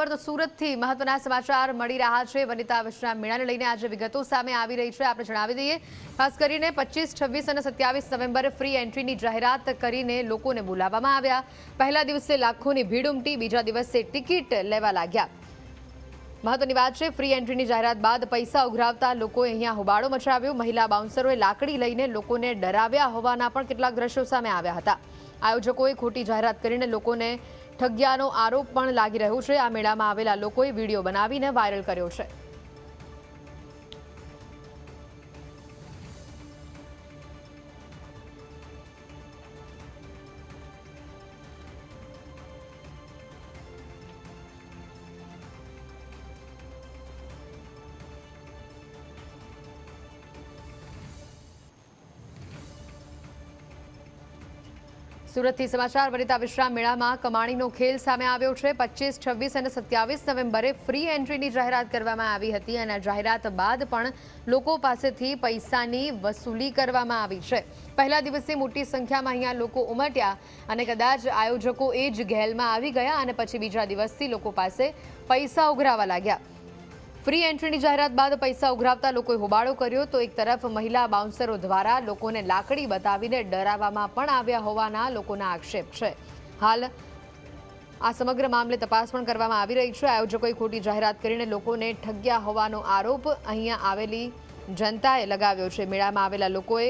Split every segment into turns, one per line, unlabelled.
પર તો સુરતથી મહત્વના સમાચાર મળી રહ્યા છે. વનિતા વિશ્રામ મેળાને લઈને આજે વિગતો સામે આવી રહી છે. આપણે જણાવી દઈએ, ખાસ કરીને પચીસ, છવ્વીસ અને સત્યાવીસ નવેમ્બરે ફ્રી એન્ટ્રીની જાહેરાત કરીને લોકોને બોલાવવામાં આવ્યા. પહેલા દિવસે લાખોની ભીડ ઉમટી, બીજા દિવસે ટિકિટ લેવા લાગ્યા. મહત્વની વાત છે, ફ્રી એન્ટ્રીની જાહેરાત બાદ પૈસા ઉઘરાવતા લોકોએ અહીંયા હોબાળો મચાવ્યો. મહિલા બાઉન્સરોએ લાકડી લઈને લોકોને ડરાવ્યા હોવાના પણ કેટલાક દ્રશ્યો સામે આવ્યા હતા. આયોજકોએ ખોટી જાહેરાત કરીને લોકોને ઠગ્યાનો આરોપ પણ લાગી રહ્યો છે. આ મેળામાં આવેલા લોકોએ વીડિયો બનાવીને વાયરલ કર્યો છે. સુરતથી સમાચાર, વનિતા વિશ્રામ મેળામાં કમાણીનો ખેલ સામે આવ્યો છે. પચીસ છવ્વીસ અને સત્યાવીસ નવેમ્બરે ફ્રી એન્ટ્રીની જાહેરાત કરવામાં આવી હતી અને જાહેરાત બાદ પણ લોકો પાસેથી પૈસાની વસૂલી કરવામાં આવી છે. પહેલા દિવસે મોટી સંખ્યામાં અહીંયા લોકો ઉમટ્યા અને કદાચ આયોજકો એ જ ઘેલમાં આવી ગયા અને પછી બીજા દિવસથી લોકો પાસે પૈસા ઉઘરાવા લાગ્યા. ફ્રી એન્ટ્રીની જાહેરાત બાદ પૈસા ઉઘરાવતા લોકોએ હોબાળો કર્યો તો એક તરફ મહિલા બાઉન્સરો દ્વારા લોકોને લાકડી બતાવીને ડરાવવામાં પણ આવ્યા હોવાના લોકોના આક્ષેપ છે. હાલ આ સમગ્ર મામલે તપાસ પણ કરવામાં આવી રહી છે. આયોજકોએ ખોટી જાહેરાત કરીને લોકોને ઠગ્યા હોવાનો આરોપ અહીંયા આવેલી જનતાએ લગાવ્યો છે. મેળામાં આવેલા લોકોએ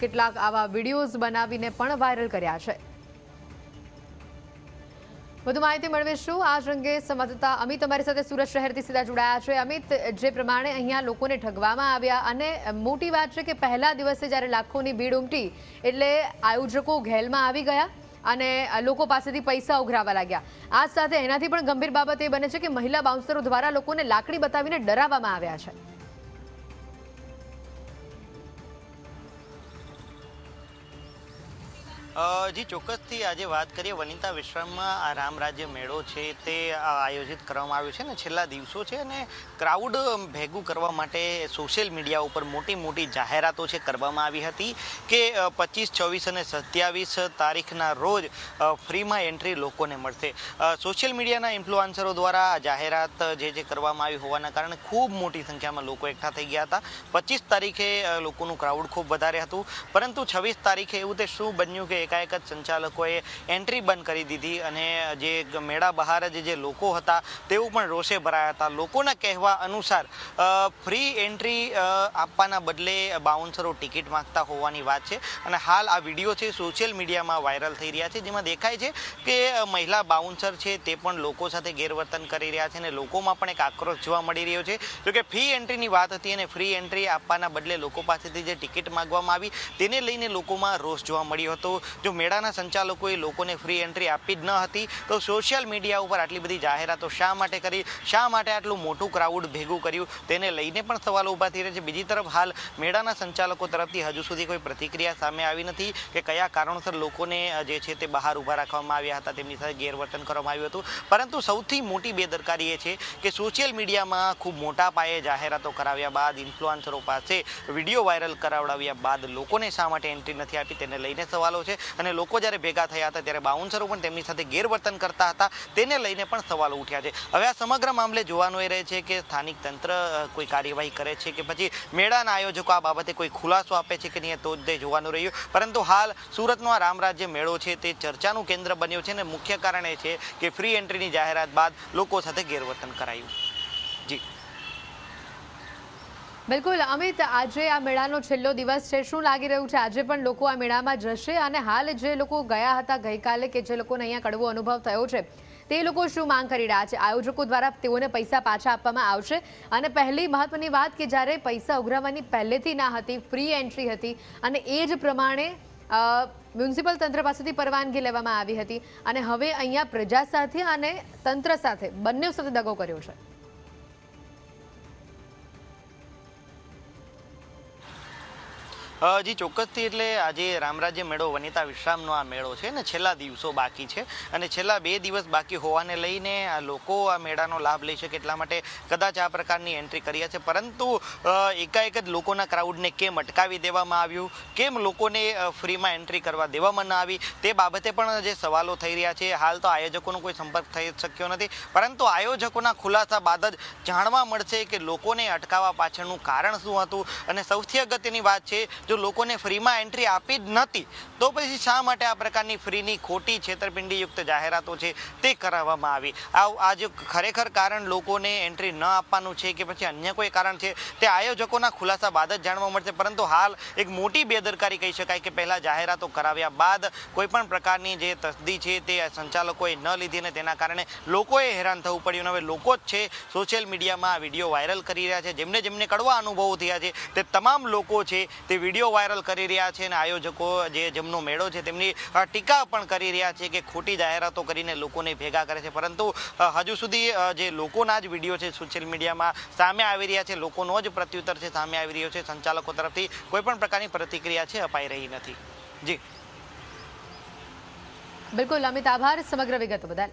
કેટલાક આવા વિડીયોઝ બનાવીને પણ વાયરલ કર્યા છે. વધુ માહિતી મેળવીશું. આ અંગે સંવાદદાતા અમિત અમારી સાથે સુરત શહેરથી સીધા જોડાયા છે. અમિત, જે પ્રમાણે અહીંયા લોકોને ઠગવામાં આવ્યા અને મોટી વાત છે કે પહેલા દિવસે જ્યારે લાખોની ભીડ ઉમટી એટલે આયોજકો ઘેલમાં આવી ગયા અને લોકો પાસેથી પૈસા ઉઘરાવા લાગ્યા. આ સાથે એનાથી પણ ગંભીર બાબત એ બને છે કે મહિલા બાઉન્સરો દ્વારા લોકોને લાકડી બતાવીને ડરાવવામાં આવ્યા છે.
જી, ચોક્કસથી આજે વાત કરીએ વનિતા વિશ્રામમાં. આ રામ રાજ્ય મેળો છે તે આયોજિત કરવામાં આવ્યો છે ને છેલ્લા દિવસો છે અને ક્રાઉડ ભેગું કરવા માટે સોશિયલ મીડિયા ઉપર મોટી મોટી જાહેરાતો છે કરવામાં આવી હતી કે પચીસ, છવ્વીસ અને સત્યાવીસ તારીખના રોજ ફ્રીમાં એન્ટ્રી લોકોને મળશે. સોશિયલ મીડિયાના ઇન્ફ્લુઆન્સરો દ્વારા જાહેરાત જે જે કરવામાં આવી હોવાના કારણે ખૂબ મોટી સંખ્યામાં લોકો એકઠા થઈ ગયા હતા. પચીસ તારીખે લોકોનું ક્રાઉડ ખૂબ વધારે હતું. પરંતુ છવ્વીસ તારીખે એવું તે શું બન્યું કે એકાએક જ સંચાલકોએ એન્ટ્રી બંધ કરી દીધી અને જે મેળા બહાર જ જે લોકો હતા તેઓ પણ રોષે ભરાયા હતા. લોકોના કહેવા અનુસાર ફ્રી એન્ટ્રી આપવાના બદલે બાઉન્સરો ટિકિટ માંગતા હોવાની વાત છે અને હાલ આ વીડિયો છે સોશિયલ મીડિયામાં વાયરલ થઈ રહ્યા છે. જેમાં દેખાય છે કે મહિલા બાઉન્સર છે તે પણ લોકો સાથે ગેરવર્તન કરી રહ્યા છે અને લોકોમાં પણ એક આક્રોશ જોવા મળી રહ્યો છે. જોકે ફ્રી એન્ટ્રીની વાત હતી અને ફ્રી એન્ટ્રી આપવાના બદલે લોકો પાસેથી જે ટિકિટ માગવામાં આવી તેને લઈને લોકોમાં રોષ જોવા મળ્યો હતો. જો મેળાના સંચાલકોએ લોકોને ફ્રી એન્ટ્રી આપી જ ન હતી, તો સોશિયલ મીડિયા ઉપર આટલી બધી જાહેરાતો શા માટે કરી, શા માટે આટલું મોટું ક્રાઉડ ભેગું કર્યું, તેને લઈને પણ સવાલો ઊભા થઈ રહ્યા છે. બીજી તરફ હાલ મેળાના સંચાલકો તરફથી હજુ સુધી કોઈ પ્રતિક્રિયા સામે આવી નથી કે કયા કારણોસર લોકોને જે છે તે બહાર ઊભા રાખવામાં આવ્યા હતા, તેમની સાથે ગેરવર્તન કરવામાં આવ્યું હતું. પરંતુ સૌથી મોટી બેદરકારી એ છે કે સોશિયલ મીડિયામાં ખૂબ મોટા પાયે જાહેરાતો કરાવ્યા બાદ ઇન્ફ્લુઅન્સરો પાસે વીડિયો વાયરલ કરાવડાવ્યા બાદ લોકોને શા માટે એન્ટ્રી નથી આપી, તેને લઈને સવાલો છે. અને લોકો જ્યારે ભેગા થયા હતા ત્યારે બાઉન્સરો પણ તેમની સાથે ગેરવર્તન કરતા હતા. તેને લઈને પણ સવાલો ઉઠ્યા છે. હવે આ સમગ્ર મામલે જોવાનું એ રહે છે કે સ્થાનિક તંત્ર કોઈ કાર્યવાહી કરે છે કે પછી મેળાના આયોજકો આ બાબતે કોઈ ખુલાસો આપે છે કે નહીં તો જ તે જોવાનું રહ્યું. પરંતુ હાલ સુરતનો આ રામરાજ્ય મેળો છે તે ચર્ચાનું કેન્દ્ર બન્યો છે અને મુખ્ય કારણ એ છે કે ફ્રી એન્ટ્રીની જાહેરાત બાદ લોકો સાથે ગેરવર્તન કરાયું. જી.
બિલકુલ, અમિત, આજે આ મેળાનો છેલ્લો દિવસ છે. શું લાગી રહ્યું છે? આજે પણ લોકો આ મેળામાં જશે અને હાલ જે લોકો ગયા હતા ગઈકાલે કે જે લોકોને અહીંયા કડવો અનુભવ થયો છે, તે લોકો શું માંગ કરી રહ્યા છે? આયોજકો દ્વારા તેઓને પૈસા પાછા આપવામાં આવશે. અને પહેલી મહત્વની વાત કે જ્યારે પૈસા ઉઘરાવવાની પહેલેથી ના હતી ફ્રી એન્ટ્રી હતી, અને એ જ પ્રમાણે મ્યુનિસિપલ તંત્ર પાસેથી પરવાનગી લેવામાં આવી હતી. અને હવે અહીંયા પ્રજા સાથે અને તંત્ર સાથે બંને સાથે દગો કર્યો છે.
જી, ચોક્કસથી એટલે આજે રામરાજ્ય મેળો વનિતા વિશ્રામનો આ મેળો છે ને છેલ્લા દિવસો બાકી છે અને છેલ્લા બે દિવસ બાકી હોવાને લઈને આ લોકો આ મેળાનો લાભ લઈ શકે એટલા માટે કદાચ આ પ્રકારની એન્ટ્રી કર્યા છે. પરંતુ એકાએક જ લોકોના ક્રાઉડને કેમ અટકાવી દેવામાં આવ્યું? કેમ લોકોને ફ્રીમાં એન્ટ્રી કરવા દેવામાં ન આવી? તે બાબતે પણ જે સવાલો થઈ રહ્યા છે, હાલ તો આયોજકોનો કોઈ સંપર્ક થઈ શક્યો નથી. પરંતુ આયોજકોના ખુલાસા બાદ જ જાણવા મળશે કે લોકોને અટકાવવા પાછળનું કારણ શું હતું? અને સૌથી અગત્યની વાત છે જો લોકોને ફ્રીમાં એન્ટ્રી આપી જ નથી, તો પછી શા માટે આ પ્રકારની ફ્રીની ખોટી છેતરપિંડીયુક્ત જાહેરાતો છે તે કરાવવામાં આવી? આ જે ખરેખર કારણ લોકોને એન્ટ્રી ન આપવાનું છે કે પછી અન્ય કોઈ કારણ છે? તે આયોજકોના ખુલાસા બાદ જ જાણવા મળશે. પરંતુ હાલ એક મોટી બેદરકારી કહી શકાય કે પહેલાં જાહેરાતો કરાવ્યા બાદ કોઈ પણ પ્રકારની જે તસદી છે તે સંચાલકોએ ન લીધી અને તેના કારણે લોકોએ હેરાન થવું પડ્યું. હવે લોકો જ છે સોશિયલ મીડિયામાં આ વીડિયો વાયરલ કરી રહ્યા છે. જેમને જેમને કડવા અનુભવો થયા છે, તે તમામ લોકો છે તે વીડિયો વાયરલ કરી રહ્યા છે અને આયોજકો જે જેમનો મેળો છે તેમની ટીકા પણ કરી રહ્યા છે કે ખોટી જાહેરાતો કરીને લોકોને ભેગા કરે છે. પરંતુ હજુ સુધી જે લોકોના જ વીડિયો છે સોશિયલ મીડિયામાં સામે આવી રહ્યા છે. લોકોનો જ પ્રત્યુત્તર છે સામે આવી રહ્યો છે. સંચાલકો તરફથી કોઈ પણ પ્રકારની પ્રતિક્રિયા છે, અપાઈ રહી નથી. જી.
બિલકુલ, અમિત, આભાર. સમગ્ર વિગત બદલ.